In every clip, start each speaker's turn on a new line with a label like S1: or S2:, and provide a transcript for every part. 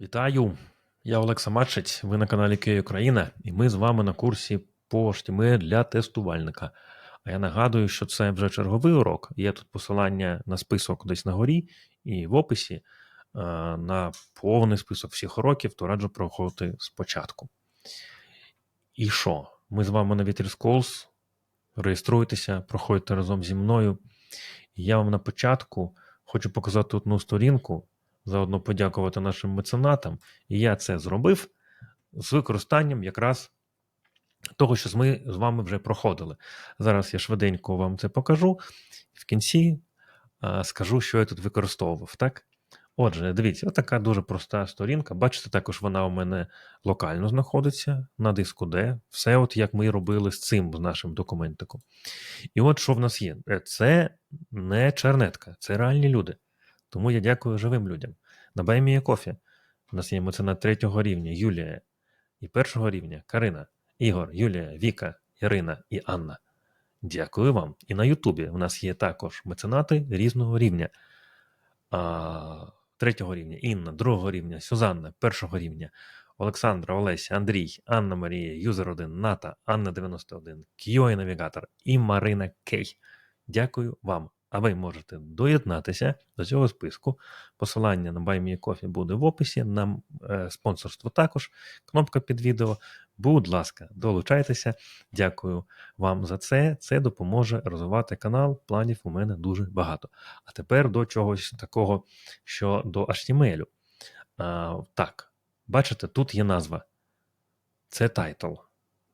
S1: Вітаю! Я Олекса Матчець, ви на каналі Київ Україна, і ми з вами на курсі по HTML для тестувальника. А я нагадую, що це вже черговий урок. Є тут посилання на список десь на горі і в описі е, на повний список всіх уроків, то раджу проходити спочатку. І що? Ми з вами на Вітрі Schools. Реєструйтеся, проходьте разом зі мною. Я вам на початку хочу показати одну сторінку, заодно подякувати нашим меценатам. І я це зробив з використанням якраз того, що ми з вами вже проходили. Зараз я швиденько вам це покажу. В кінці скажу, що я тут використовував. Так? Отже, дивіться, така дуже проста сторінка. Бачите, також вона у мене локально знаходиться на диску D. Все, от як ми робили з цим з нашим документиком. І от що в нас є: Е, це не чернетка, це реальні люди. Тому я дякую живим людям. На Баймія Кофі у нас є меценат третього рівня Юлія і першого рівня Карина, Ігор, Юлія, Віка, Ірина і Анна. Дякую вам. І на Ютубі у нас є також меценати різного рівня. А, Третього рівня Інна, другого рівня Сюзанна, першого рівня Олександра, Олеся, Андрій, Анна Марія, Юзер 1, Ната, Анна 91, Кіой Навігатор і Марина Кей. Дякую вам. А ви можете доєднатися до цього списку. Посилання на BuyMeCoffee буде в описі, на е, спонсорство також. Кнопка під відео. Будь ласка, долучайтеся. Дякую вам за це. Це допоможе розвивати канал. Планів у мене дуже багато. А тепер до чогось такого, що до HTML. А, так, бачите, тут є назва. Це тайтл.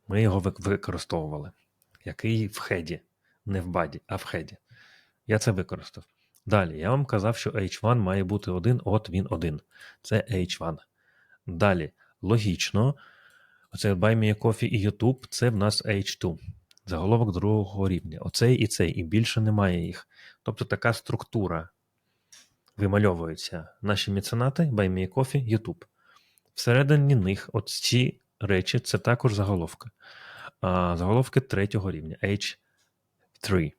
S1: Ми його використовували. Який в хеді, не в баді, а в хеді. Я це використав. Далі, я вам казав, що H1 має бути один, от він один. Це H1. Далі, логічно, оце Buy Me Coffee і YouTube це в нас H2. Заголовок другого рівня. Оцей і цей, і більше немає їх. Тобто така структура вимальовується. Наші меценати, Buy Me Coffee, YouTube. Всередині них от ці речі це також заголовки. А, Заголовки третього рівня H3.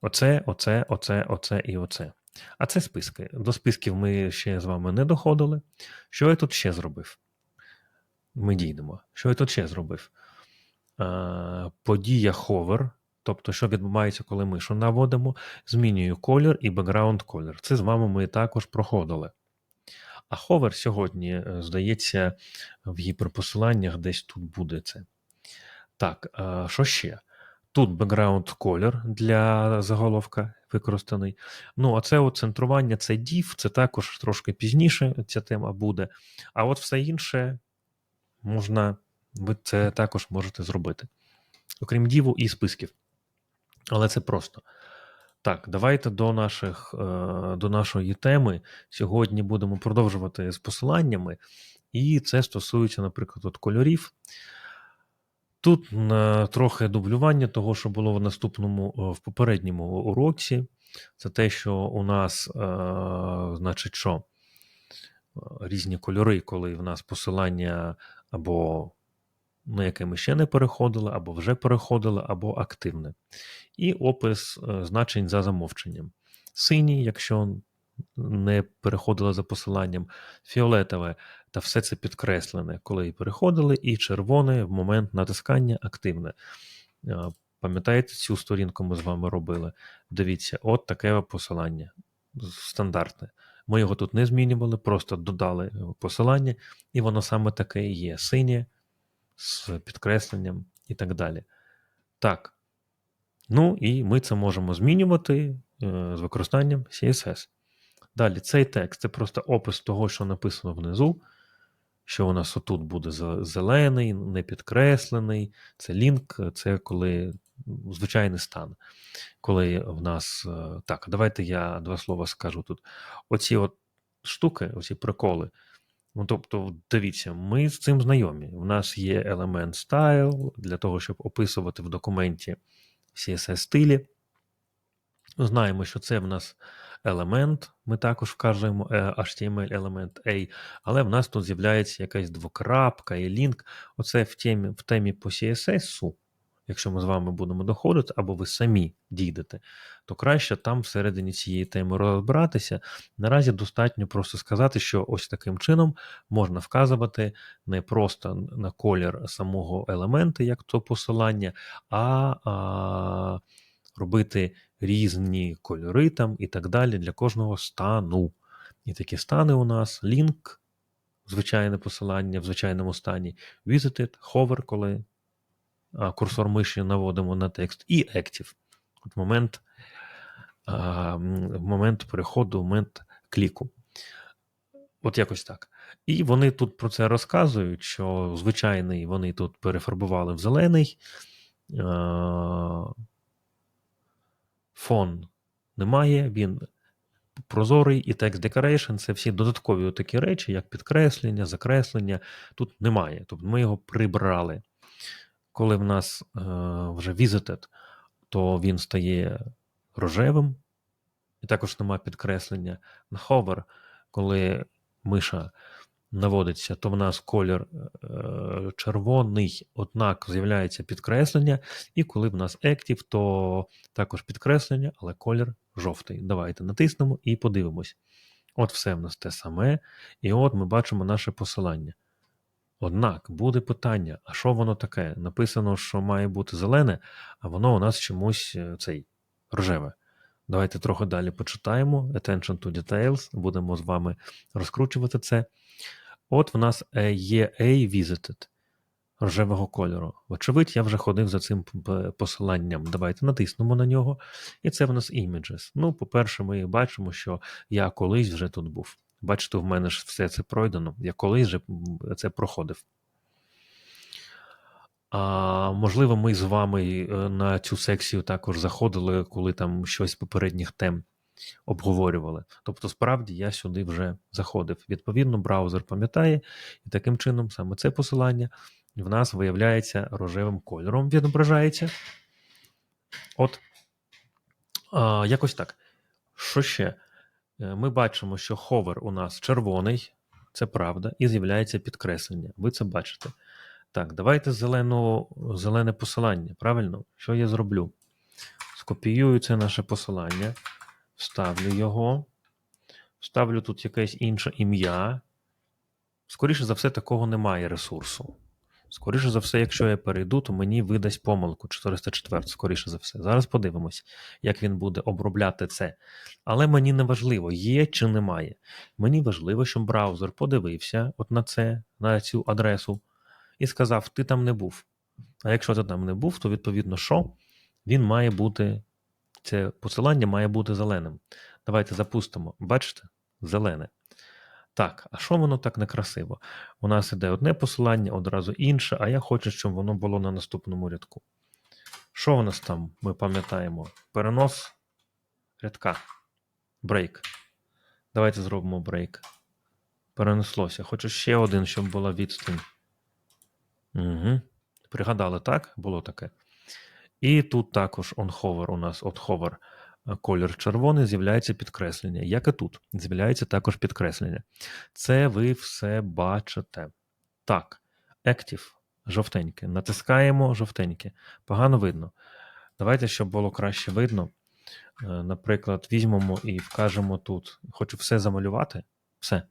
S1: Оце, оце, оце, оце і оце. А це списки. До списків ми ще з вами не доходили. Що я тут ще зробив? Ми дійдемо. Що я тут ще зробив? Подія ховер. Тобто, що відбувається, коли мишу наводимо, змінюю колір і бекграунд колір. Це з вами ми також проходили. А ховер сьогодні, е, здається, в гіперпосиланнях десь тут буде це. Так, що ще? Тут бекграунд колір для заголовка використаний. Ну, а це центрування, це div, це також трошки пізніше ця тема буде. А от все інше можна, ви це також можете зробити. Окрім діву і списків. Але це просто. Так, давайте до наших, е, до нашої теми. Сьогодні будемо продовжувати з посиланнями, і це стосується, наприклад, от кольорів. Тут е, трохи дублювання того, що було в наступному е, в попередньому уроці. Це те, що у нас, е, значить, що різні кольори, коли в нас посилання або на яке ми ще не переходили, або вже переходили, або активне. І опис значень за замовченням. Синій, якщо не переходили за посиланням, фіолетове та все це підкреслене, коли переходили, і червоне в момент натискання активне. Пам'ятаєте, цю сторінку ми з вами робили? Дивіться, от таке посилання стандартне. Ми його тут не змінювали, просто додали посилання, і воно саме таке і є: синє з підкресленням і так далі. Так. Ну і ми це можемо змінювати е, з використанням CSS. Далі, цей текст це просто опис того, що написано внизу, що у нас отут буде зелений, не підкреслений. Це лінк, це коли звичайний стан. Коли в нас. Е, так, давайте я два слова скажу тут. Оці от штуки, оці приколи. Ну, тобто, дивіться, ми з цим знайомі. У нас є елемент style для того, щоб описувати в документі CSS стилі. Знаємо, що це в нас елемент, ми також вказуємо е, HTML елемент A, але в нас тут з'являється якась двокрапка і лінк. Оце в темі в темі по CSS якщо ми з вами будемо доходити, або ви самі дійдете, то краще там всередині цієї теми розбиратися. Наразі достатньо просто сказати, що ось таким чином можна вказувати не просто на колір самого елемента, як то посилання, а, а робити різні кольори там і так далі для кожного стану. І такі стани у нас link, звичайне посилання в звичайному стані, visited, hover, коли а, курсор миші наводимо на текст, і active. От момент, а, момент переходу, момент кліку. От якось так. І вони тут про це розказують, що звичайний вони тут перефарбували в зелений. Фон немає, він прозорий і текст decoration це всі додаткові такі речі, як підкреслення, закреслення. Тут немає. Тобто ми його прибрали. Коли в нас е, вже visited, то він стає рожевим, і також немає підкреслення. На hover, коли миша наводиться, то в нас колір е, червоний, однак з'являється підкреслення, і коли в нас active, то також підкреслення, але колір жовтий. Давайте натиснемо і подивимось. От все в нас те саме, і от ми бачимо наше посилання. Однак буде питання: а що воно таке? Написано, що має бути зелене, а воно у нас чомусь е, цей рожеве. Давайте трохи далі почитаємо. Attention to details, будемо з вами розкручувати це. От в нас е, є A visited рожевого кольору. Вочевидь, я вже ходив за цим посиланням. Давайте натиснемо на нього. І це в нас images. Ну, по-перше, ми бачимо, що я колись вже тут був. Бачите, в мене ж все це пройдено. Я колись вже це проходив. А, Можливо, ми з вами е, на цю секцію також заходили, коли там щось з попередніх тем обговорювали. Тобто, справді я сюди вже заходив. Відповідно, браузер пам'ятає, і таким чином саме це посилання в нас виявляється рожевим кольором, відображається. От а, якось так. Що ще? Е, ми бачимо, що ховер у нас червоний, це правда, і з'являється підкреслення. Ви це бачите. Так, давайте зелену, зелене посилання. Правильно? Що я зроблю? Скопіюю це наше посилання, вставлю його, вставлю тут якесь інше ім'я. Скоріше за все, такого немає ресурсу. Скоріше за все, якщо я перейду, то мені видасть помилку 404, скоріше за все. Зараз подивимось, як він буде обробляти це. Але мені не важливо, є чи немає. Мені важливо, щоб браузер подивився от на це, на цю адресу, і сказав: Ти там не був. А якщо ти там не був, то відповідно, що він має бути, це посилання має бути зеленим. Давайте запустимо. Бачите? Зелене. Так, а що воно так некрасиво? У нас іде одне посилання, одразу інше, а я хочу, щоб воно було на наступному рядку. Що у нас там, ми пам'ятаємо? Перенос рядка. Брейк. Давайте зробимо брейк. Перенеслося. Хочу ще один, щоб була відстань. Угу. Пригадали, так? Було таке. І тут також on-hover у нас от hover колір червоний, з'являється підкреслення. Як і тут, з'являється також підкреслення. Це ви все бачите. Так, Active, жовтеньке. Натискаємо жовтеньке. Погано видно. Давайте, щоб було краще видно. Е, наприклад, візьмемо і вкажемо тут. Хочу все замалювати. Все.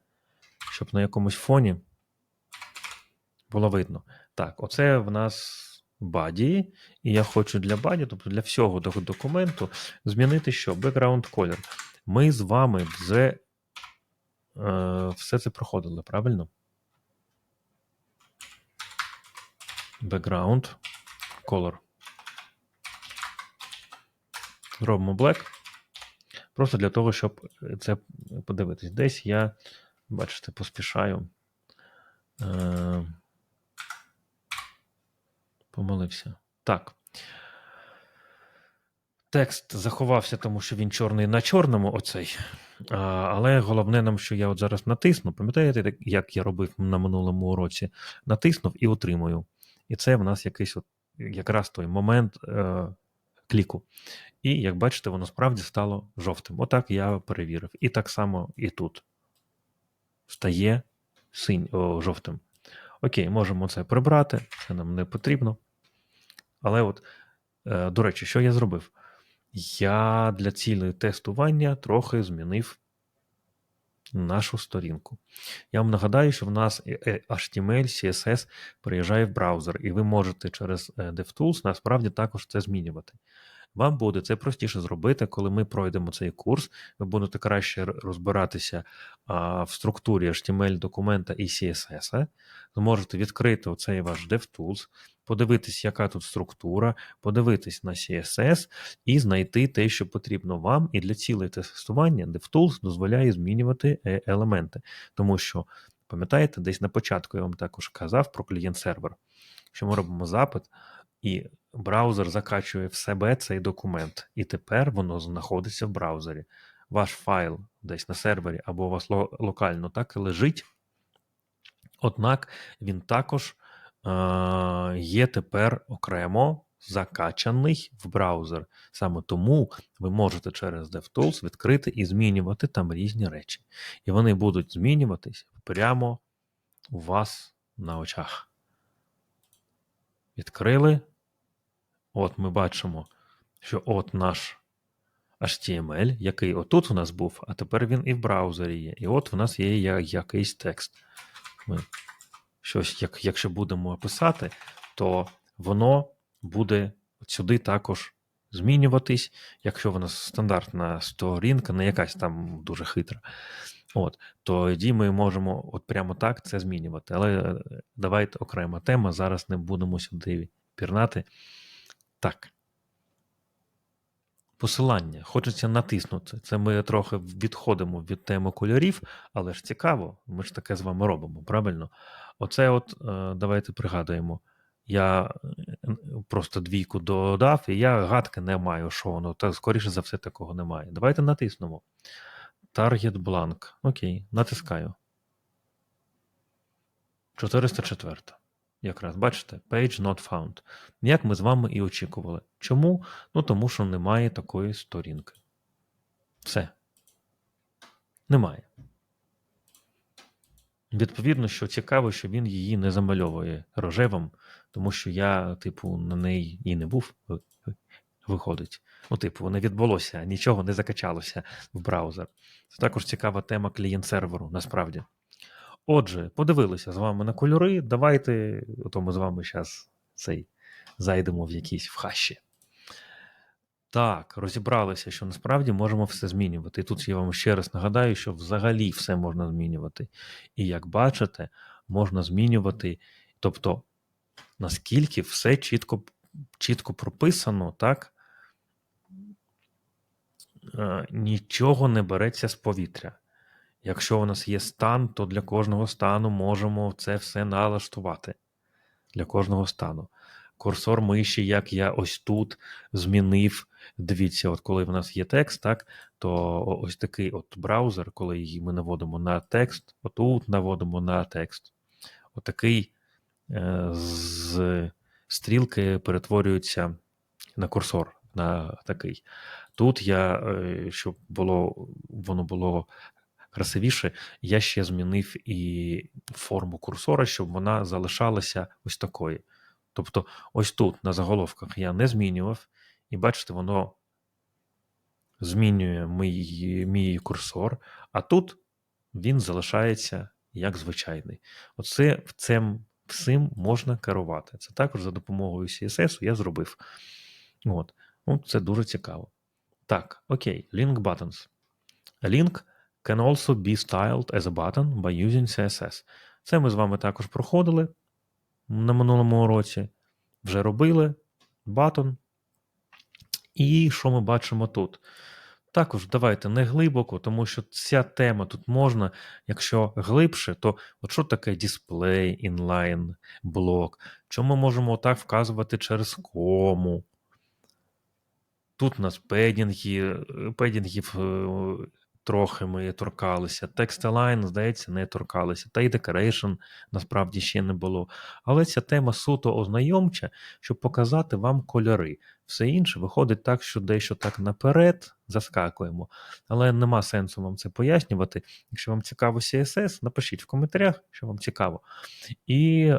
S1: Щоб на якомусь фоні було видно. Так, оце в нас body, і я хочу для body, тобто для всього документу, змінити що? Background color. Ми з вами вже е, все це проходили, правильно? Background color. Зробимо black. Просто для того, щоб це подивитись. Десь я, бачите, поспішаю. Е, Помилився. Так. Текст заховався, тому що він чорний на чорному, оцей. А, Але головне нам, що я от зараз натисну. Пам'ятаєте, як я робив на минулому уроці? Натиснув і отримую. І це в нас якийсь от, якраз той момент е, кліку. І як бачите, воно справді стало жовтим. Отак я перевірив. І так само і тут стає синь, о, жовтим. Окей, можемо це прибрати, це нам не потрібно. Але от, е, до речі, що я зробив? Я для цілі тестування трохи змінив нашу сторінку. Я вам нагадаю, що в нас HTML, CSS приїжджає в браузер, і ви можете через е, DevTools насправді також це змінювати. Вам буде це простіше зробити, коли ми пройдемо цей курс. Ви будете краще розбиратися а, в структурі HTML документа і CSS. Ви можете відкрити оцей ваш DevTools, подивитись, яка тут структура, подивитись на CSS і знайти те, що потрібно вам. І для цілей тестування DevTools дозволяє змінювати е, елементи. Тому що, пам'ятаєте, десь на початку я вам також казав про клієнт-сервер, що ми робимо запит. І браузер закачує в себе цей документ, і тепер воно знаходиться в браузері. Ваш файл десь на сервері або у вас локально так і лежить. Однак він також е, є тепер окремо закачаний в браузер. Саме тому ви можете через DevTools відкрити і змінювати там різні речі. І вони будуть змінюватись прямо у вас на очах. Відкрили. От ми бачимо, що от наш HTML, який отут у нас був, а тепер він і в браузері є. І от у нас є якийсь текст. Ми щось, як, Якщо будемо писати, то воно буде сюди також змінюватись, якщо вона стандартна сторінка, не якась там дуже хитра. От, тоді ми можемо от прямо так це змінювати. Але е, давайте окрема тема. Зараз не будемо сюди пірнати. Так. Посилання. Хочеться натиснути. Це ми трохи відходимо від теми кольорів, але ж цікаво, ми ж таке з вами робимо, правильно? Оце от, е, давайте пригадуємо. Я е, просто двійку додав, і я гадки не маю, що воно. Та, скоріше за все, такого немає. Давайте натиснемо. Target blank. Окей, натискаю. 404 якраз бачите, page not found. Як ми з вами і очікували. Чому? Ну тому що немає такої сторінки. Все. Немає. Відповідно, що цікаво, що він її не замальовує рожевим, тому що я, типу, на неї і не був, виходить. Ну, типу, не відбулося, нічого не закачалося в браузер. Це також цікава тема клієнт-серверу, насправді. Отже, подивилися з вами на кольори. Давайте, ото ми з вами зараз цей зайдемо в якісь в хащі. Так, розібралися, що насправді можемо все змінювати. І тут я вам ще раз нагадаю, що взагалі все можна змінювати. І як бачите, можна змінювати, тобто, наскільки все чітко чітко прописано, так? Е, нічого не береться з повітря. Якщо у нас є стан, то для кожного стану можемо це все налаштувати. Для кожного стану. Курсор миші, як я ось тут змінив. Дивіться, от коли в нас є текст, так, то ось такий от браузер, коли ми наводимо на текст, отут наводимо на текст. Отакий е, з стрілки перетворюється на курсор. на такий. Тут я, е, щоб було, воно було красивіше, я ще змінив і форму курсора, щоб вона залишалася ось такою. Тобто, ось тут на заголовках я не змінював, і бачите, воно змінює мій, мій курсор, а тут він залишається як звичайний. Оце цим, всім можна керувати. Це також за допомогою CSS я зробив. От. Ну, Це дуже цікаво. Так, окей, link buttons. Link can also be styled as a button by using CSS. Це ми з вами також проходили на минулому уроці. Вже робили button. І що ми бачимо тут? Також давайте не глибоко, тому що ця тема тут можна, якщо глибше, то от що таке дисплей, інлайн, блок? Чому ми можемо так вказувати через кому? Тут у нас педінги, педінгів трохи ми торкалися. Text Align, здається, не торкалися. Та й Decoration насправді ще не було. Але ця тема суто ознайомча, щоб показати вам кольори. Все інше виходить так, що дещо так наперед заскакуємо. Але нема сенсу вам це пояснювати. Якщо вам цікаво CSS, напишіть в коментарях, що вам цікаво. І, е,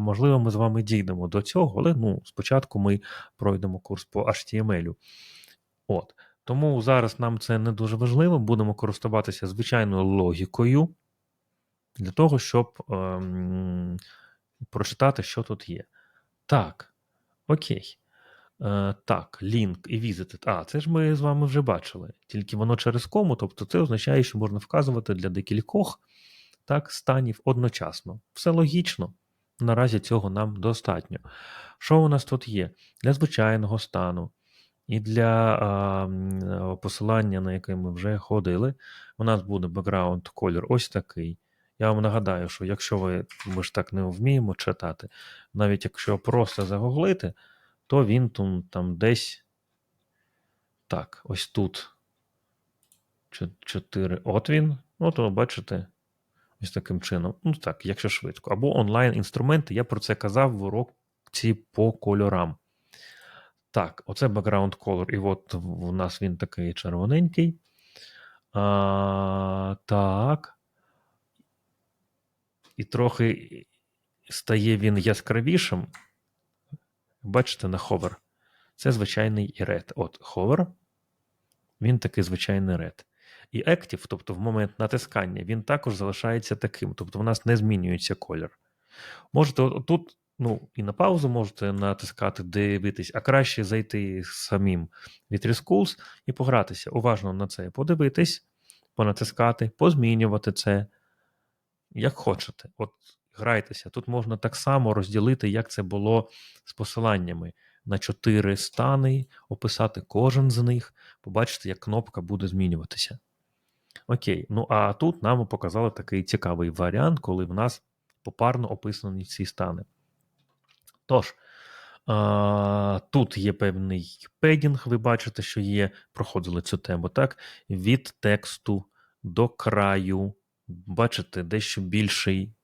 S1: можливо, ми з вами дійдемо до цього, але ну, спочатку ми пройдемо курс по HTML. От. Тому зараз нам це не дуже важливо, будемо користуватися звичайною логікою для того, щоб ем, прочитати, що тут є. Так, окей. Е, так, link і visited. А, це ж ми з вами вже бачили. Тільки воно через кому, тобто це означає, що можна вказувати для декількох так, станів одночасно. Все логічно. Наразі цього нам достатньо. Що у нас тут є? Для звичайного стану і для а, посилання, на яке ми вже ходили, у нас буде бекграунд колір ось такий. Я вам нагадаю, що якщо ви, ми ж так не вміємо читати, навіть якщо просто загуглити, то він там, там десь так, ось тут 4. От він. Ну, то бачите, ось таким чином. Ну так, якщо швидко. Або онлайн-інструменти, я про це казав в уроці по кольорам. Так, оце background color, і от у нас він такий червоненький. А, Так. І трохи стає він яскравішим. Бачите, на hover. Це звичайний red. От hover, він такий звичайний red. І active, тобто в момент натискання, він також залишається таким. Тобто в нас не змінюється колір. Можете тут, ну, і на паузу можете натискати, дивитись, а краще зайти самим від Schools і погратися. Уважно на це подивитись, понатискати, позмінювати це. Як хочете. От грайтеся. Тут можна так само розділити, як це було з посиланнями на чотири стани, описати кожен з них, побачите, як кнопка буде змінюватися. Окей, ну а тут нам показали такий цікавий варіант, коли в нас попарно описані ці стани. Тож, тут є певний педінг, ви бачите, що є, проходили цю тему, так? Від тексту до краю. Бачите, дещо більший,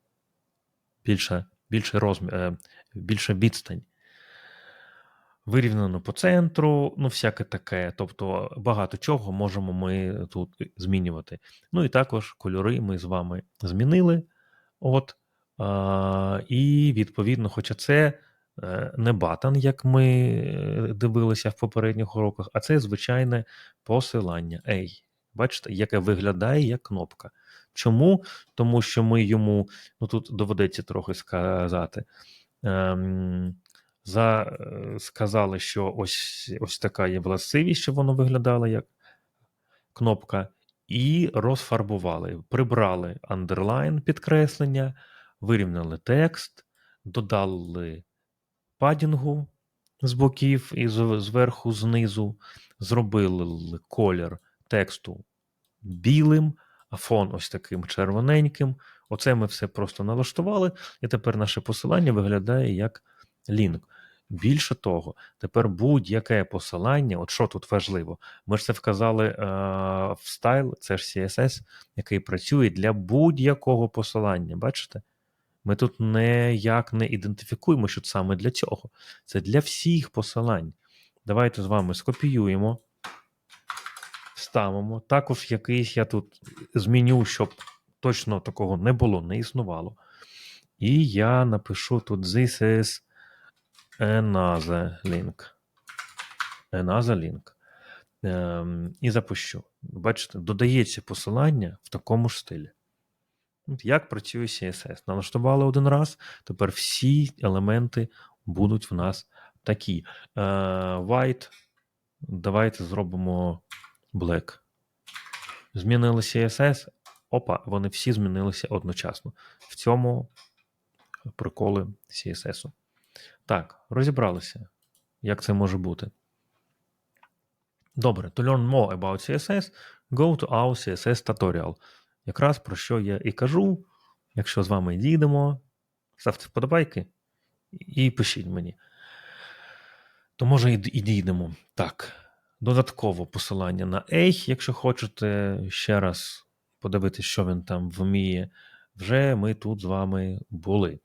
S1: більша, більший розмір, е, більша відстань. Вирівняно по центру, ну, всяке таке. Тобто багато чого можемо ми тут змінювати. Ну і також кольори ми з вами змінили. От, а, І, відповідно, хоча це не батон, як ми дивилися в попередніх уроках, а це звичайне посилання. Ей, бачите, яке виглядає як кнопка. Чому? Тому що ми йому, ну тут доведеться трохи сказати. Ем, за, е, сказали, що ось ось така є властивість, щоб воно виглядало як кнопка, і розфарбували. Прибрали underline підкреслення, вирівняли текст, додали падінгу з боків і зверху, знизу, зробили колір тексту білим, а фон ось таким червоненьким. Оце ми все просто налаштували, і тепер наше посилання виглядає як лінк. Більше того, тепер будь-яке посилання, от що тут важливо, ми ж це вказали е, в стайл, це ж CSS, який працює для будь-якого посилання. Бачите? Ми тут ніяк не ідентифікуємо, що саме для цього. Це для всіх посилань. Давайте з вами скопіюємо, вставимо. Також якийсь я тут зміню, щоб точно такого не було, не існувало. І я напишу тут this is another link. Another link. Ем, і запущу. Бачите, додається посилання в такому ж стилі. Як працює CSS? Налаштували один раз, тепер всі елементи будуть в нас такі. Е, white. Давайте зробимо black. Змінили CSS. Опа, вони всі змінилися одночасно. В цьому приколи CSS. Так, розібралися, як це може бути. Добре, to learn more about CSS, go to our CSS tutorial. Якраз про що я і кажу. Якщо з вами дійдемо, ставте вподобайки і пишіть мені. То може і дійдемо. Так. Додатково посилання на A, якщо хочете ще раз подивитися, що він там вміє. Вже ми тут з вами були.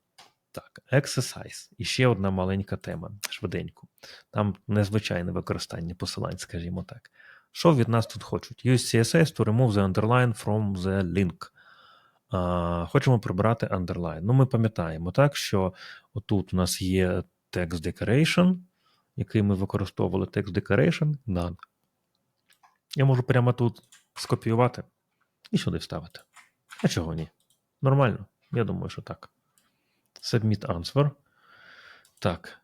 S1: Так, exercise. І ще одна маленька тема, швиденько. Там незвичайне використання посилань, скажімо так. Що від нас тут хочуть? Use CSS to remove the underline from the link. А, Хочемо прибрати underline. Ну, ми пам'ятаємо, так, що отут у нас є text decoration, який ми використовували text decoration. Да. Я можу прямо тут скопіювати і сюди вставити. А чого ні? Нормально. Я думаю, що так. Submit answer. Так.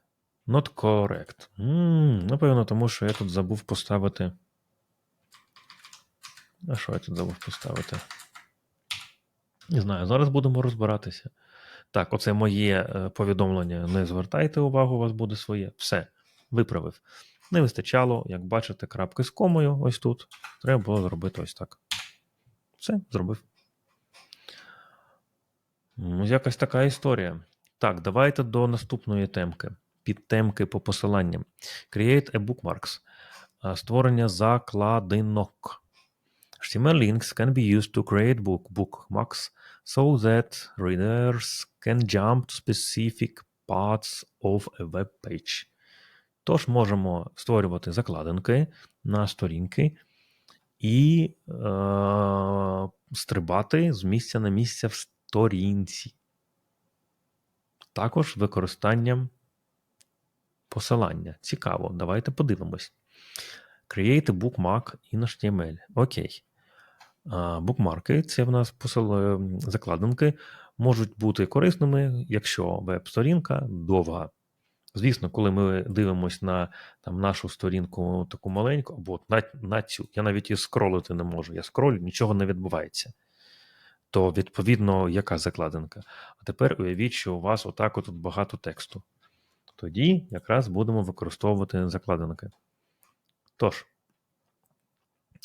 S1: Not correct. м напевно, тому що я тут забув поставити. А що я тут забув поставити? Не знаю, зараз будемо розбиратися. Так, оце моє е, повідомлення. Не звертайте увагу, у вас буде своє. Все, виправив. Не вистачало, як бачите, крапки з комою ось тут. Треба було зробити ось так. Все, зробив. Якась така історія. Так, давайте до наступної темки. Підтемки по посиланням. Create a bookmarks. Створення закладинок. HTML links can be used to create book bookmarks so that readers can jump to specific parts of a web page. Тож можемо створювати закладинки на сторінки і е, стрибати з місця на місце в сторінці. Також використанням посилання. Цікаво, давайте подивимось. Create a bookmark in HTML. Окей. Букмарки це в нас посил... е, закладинки, можуть бути корисними, якщо веб-сторінка довга. Звісно, коли ми дивимося на там, нашу сторінку таку маленьку, або на, на цю, я навіть і скролити не можу. Я скролю, нічого не відбувається. То, відповідно, яка закладинка? А тепер уявіть, що у вас отак тут багато тексту. Тоді якраз будемо використовувати закладинки. Тож,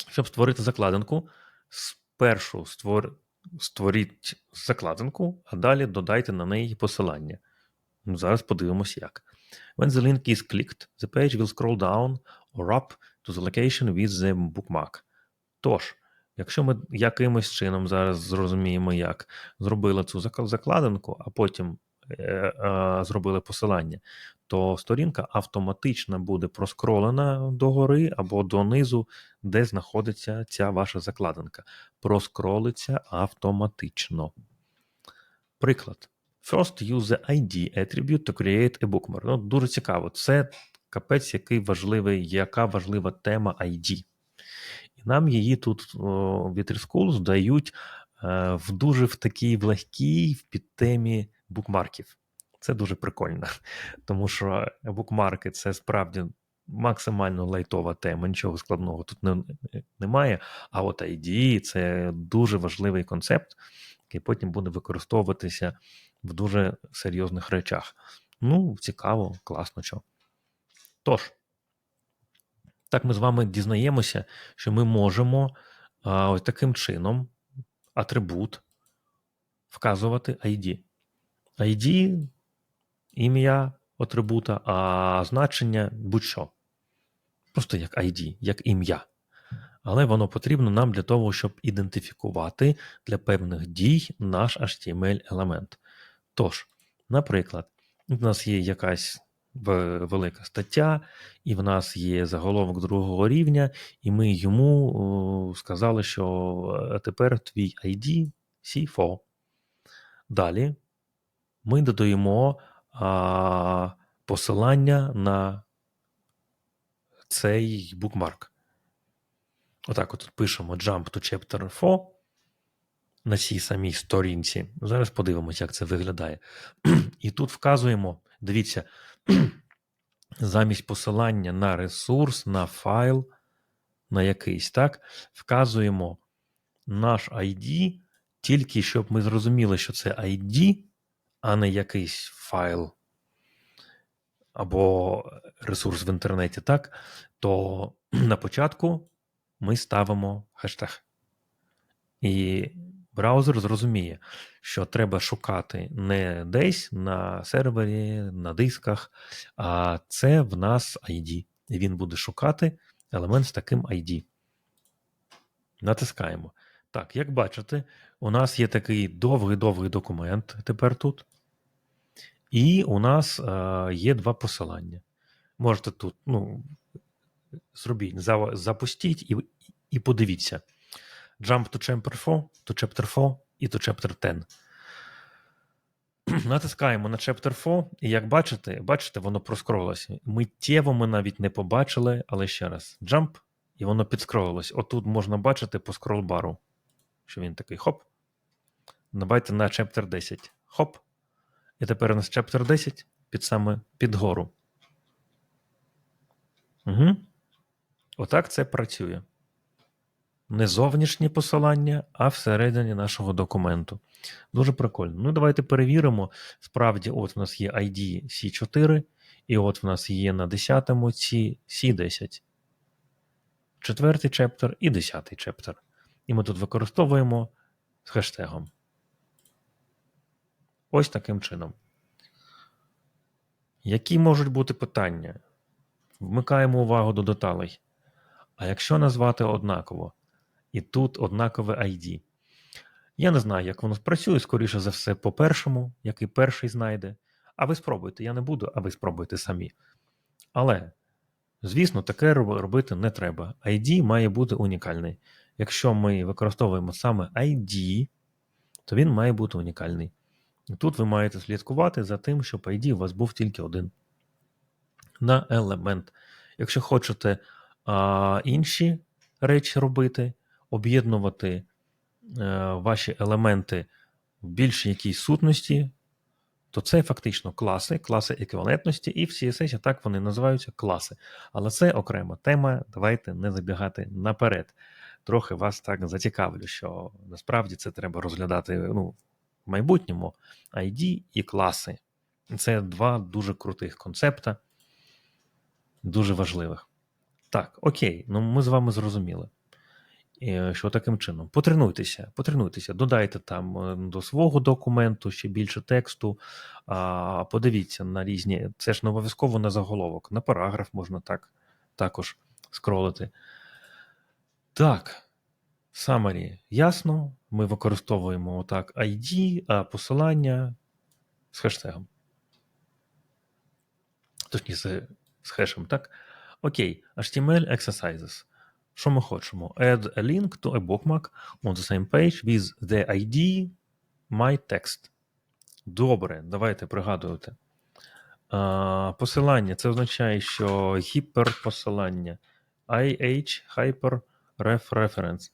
S1: щоб створити закладинку, спершу створ... створіть закладинку, а далі додайте на неї посилання. Ну, зараз подивимось як. When the link is clicked, the page will scroll down or up to the location with the bookmark. Тож, якщо ми якимось чином зараз зрозуміємо, як зробили цю закладинку, а потім зробили посилання, то сторінка автоматично буде проскролена догори або донизу, де знаходиться ця ваша закладинка. Проскролиться автоматично. Приклад. First use the ID attribute to create a bookmark. Ну, дуже цікаво. Це капець, який важливий, яка важлива тема ID. І нам її тут о, від Schools дають е, в дуже в такій в легкій в підтемі букмарків. Це дуже прикольно, тому що букмарки це справді максимально лайтова тема, нічого складного тут не, немає. А от ID це дуже важливий концепт, який потім буде використовуватися в дуже серйозних речах. Ну, цікаво, класно що. Тож, так ми з вами дізнаємося, що ми можемо а, ось таким чином атрибут вказувати ID. ID ім'я атрибута, а значення будь-що. Просто як ID, як ім'я. Але воно потрібно нам для того, щоб ідентифікувати для певних дій наш HTML-елемент. Тож, наприклад, в нас є якась велика стаття, і в нас є заголовок другого рівня, і ми йому сказали, що е, тепер твій ID C4. Далі ми додаємо а, посилання на цей букмарк. Отак, от пишемо Jump to Chapter 4 на цій самій сторінці. Зараз подивимося, як це виглядає. І тут вказуємо, дивіться, замість посилання на ресурс, на файл, на якийсь, так, вказуємо наш ID, тільки щоб ми зрозуміли, що це ID, а не якийсь файл або ресурс в інтернеті, так, то на початку ми ставимо хештег. І браузер зрозуміє, що треба шукати не десь на сервері, на дисках, а це в нас ID. І він буде шукати елемент з таким ID. Натискаємо. Так, як бачите, у нас є такий довгий-довгий документ тепер тут. І у нас е, є два посилання. Можете тут, ну, зробіть, запустіть і, і подивіться. Jump to chapter 4, to chapter 4 і to chapter 10. Натискаємо на chapter 4, і як бачите, бачите, воно проскролилося. Миттєво ми навіть не побачили, але ще раз, jump, і воно підскролилось. Отут можна бачити по скролбару, що він такий хоп. Давайте на chapter 10. Хоп. І тепер у нас chapter 10 під саме під гору. Угу. Отак це працює. Не зовнішнє посилання, а всередині нашого документу. Дуже прикольно. Ну, давайте перевіримо. Справді, от в нас є ID C4, і от в нас є на 10-му ці C10. Четвертий чептер і десятий чептер. І ми тут використовуємо з хештегом. Ось таким чином. Які можуть бути питання? Вмикаємо увагу до деталей. А якщо назвати однаково, і тут однакове ID. Я не знаю, як воно спрацює, скоріше за все, по першому, який перший знайде. А ви спробуйте, я не буду, а ви спробуйте самі. Але, звісно, таке робити не треба. ID має бути унікальний. Якщо ми використовуємо саме ID, то він має бути унікальний. Тут ви маєте слідкувати за тим, щоб ID у вас був тільки один на елемент. Якщо хочете а, інші речі робити, об'єднувати е, ваші елементи в більш якійсь сутності, то це фактично класи, класи еквівалентності, і в CSS так вони називаються класи. Але це окрема тема. Давайте не забігати наперед. Трохи вас так зацікавлю, що насправді це треба розглядати ну, в майбутньому ID і класи. Це два дуже крутих концепта, дуже важливих. Так, окей, ну ми з вами зрозуміли. Е, Що таким чином? Потренуйтеся, потренуйтеся, додайте там е, до свого документу ще більше тексту, а, подивіться на різні. Це ж не обов'язково на заголовок, на параграф можна так також скролити. Так, summary. Ясно. Ми використовуємо отак ID, а посилання з хештегом. Точніше, з хешем, так? Окей, HTML exercises. Що ми хочемо? Add a link to a bookmark on the same page with the ID my text. Добре, давайте пригадуйте. А, посилання це означає, що гіперпосилання. IH Hyper Ref Reference.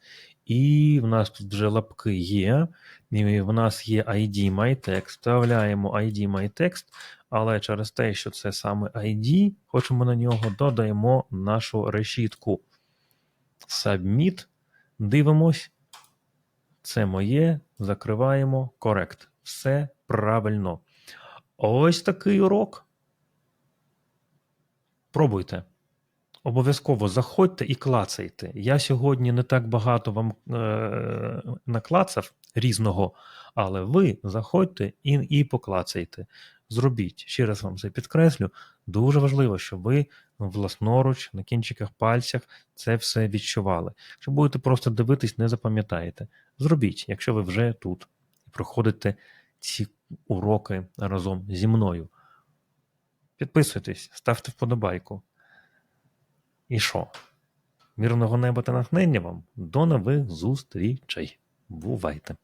S1: І в нас тут вже лапки є. І в нас є ID MyText. Вставляємо ID MyText, але через те, що це саме ID, хочемо на нього, додаємо нашу решітку. Submit. Дивимось. Це моє. Закриваємо. Correct. Все правильно. Ось такий урок. Пробуйте. Обов'язково заходьте і клацайте. Я сьогодні не так багато вам е- наклацав різного, але ви заходьте і, і поклацайте. Зробіть. Ще раз вам це підкреслю. Дуже важливо, щоб ви власноруч на кінчиках пальцях це все відчували. Якщо будете просто дивитись, не запам'ятаєте. Зробіть, якщо ви вже тут і проходите ці уроки разом зі мною. Підписуйтесь, ставте вподобайку. І що? Мирного неба та натхнення вам. До нових зустрічей. Бувайте!